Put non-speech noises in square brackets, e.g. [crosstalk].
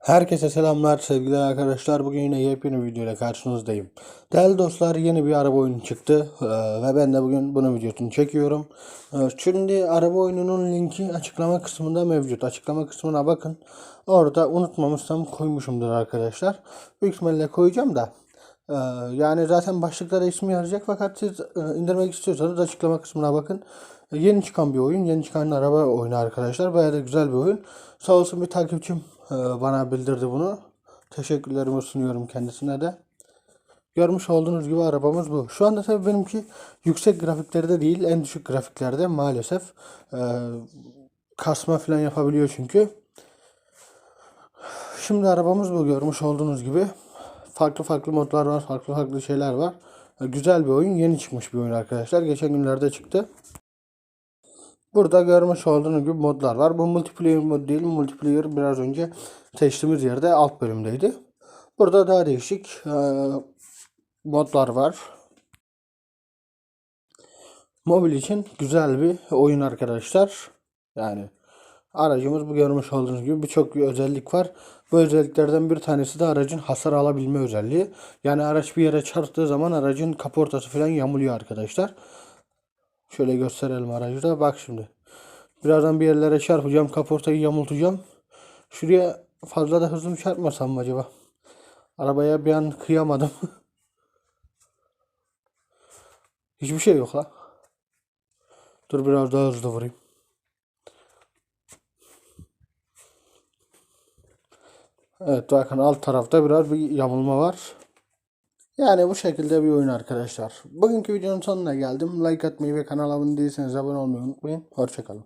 Herkese selamlar sevgili arkadaşlar. Bugün yine yepyeni bir videoyla karşınızdayım. Değerli dostlar yeni bir araba oyunu çıktı Ee, ve ben de bugün bunun videosunu çekiyorum. Ee, Şimdi araba oyununun linki açıklama kısmında mevcut. Açıklama kısmına bakın. Orada unutmamışsam koymuşumdur arkadaşlar. Büyük ihtimalle koyacağım da. Ee, Yani zaten başlıklara ismi yazacak fakat siz e, indirmek istiyorsanız açıklama kısmına bakın. E, Yeni çıkan bir oyun, yeni çıkan araba oyunu arkadaşlar. Bayağı da güzel bir oyun. Sağ olsun bir takipçim e, bana bildirdi bunu. Teşekkürlerimi sunuyorum kendisine de. Görmüş olduğunuz gibi arabamız bu. Şu anda tabii benimki yüksek grafiklerde değil, en düşük grafiklerde maalesef. Kasma falan yapabiliyor çünkü. Şimdi arabamız bu görmüş olduğunuz gibi. Farklı farklı modlar var, farklı farklı şeyler var. E, Güzel bir oyun, yeni çıkmış bir oyun arkadaşlar. Geçen günlerde çıktı. Burada görmüş olduğunuz gibi modlar var. Bu multiplayer mod değil. Multiplayer biraz önce seçtiğimiz yerde alt bölümdeydi. Burada daha değişik e, modlar var. Mobil için güzel bir oyun arkadaşlar. Yani aracımız bu görmüş olduğunuz gibi birçok bir özellik var. Bu özelliklerden bir tanesi de aracın hasar alabilme özelliği. Yani araç bir yere çarptığı zaman aracın kaportası falan yamuluyor arkadaşlar. Şöyle gösterelim aracı da. Bak şimdi. Birazdan bir yerlere çarpacağım. Kaportayı yamultacağım. Şuraya fazla da hızım çarpmasam mı acaba? Arabaya bir an kıyamadım. [laughs] Hiçbir şey yok ha. Dur biraz daha hızlı vurayım. Evet bakın alt tarafta biraz bir yamulma var. Yani bu şekilde bir oyun arkadaşlar. Bugünkü videonun sonuna geldim. Like atmayı ve kanala abone değilseniz abone olmayı unutmayın. Hoşçakalın.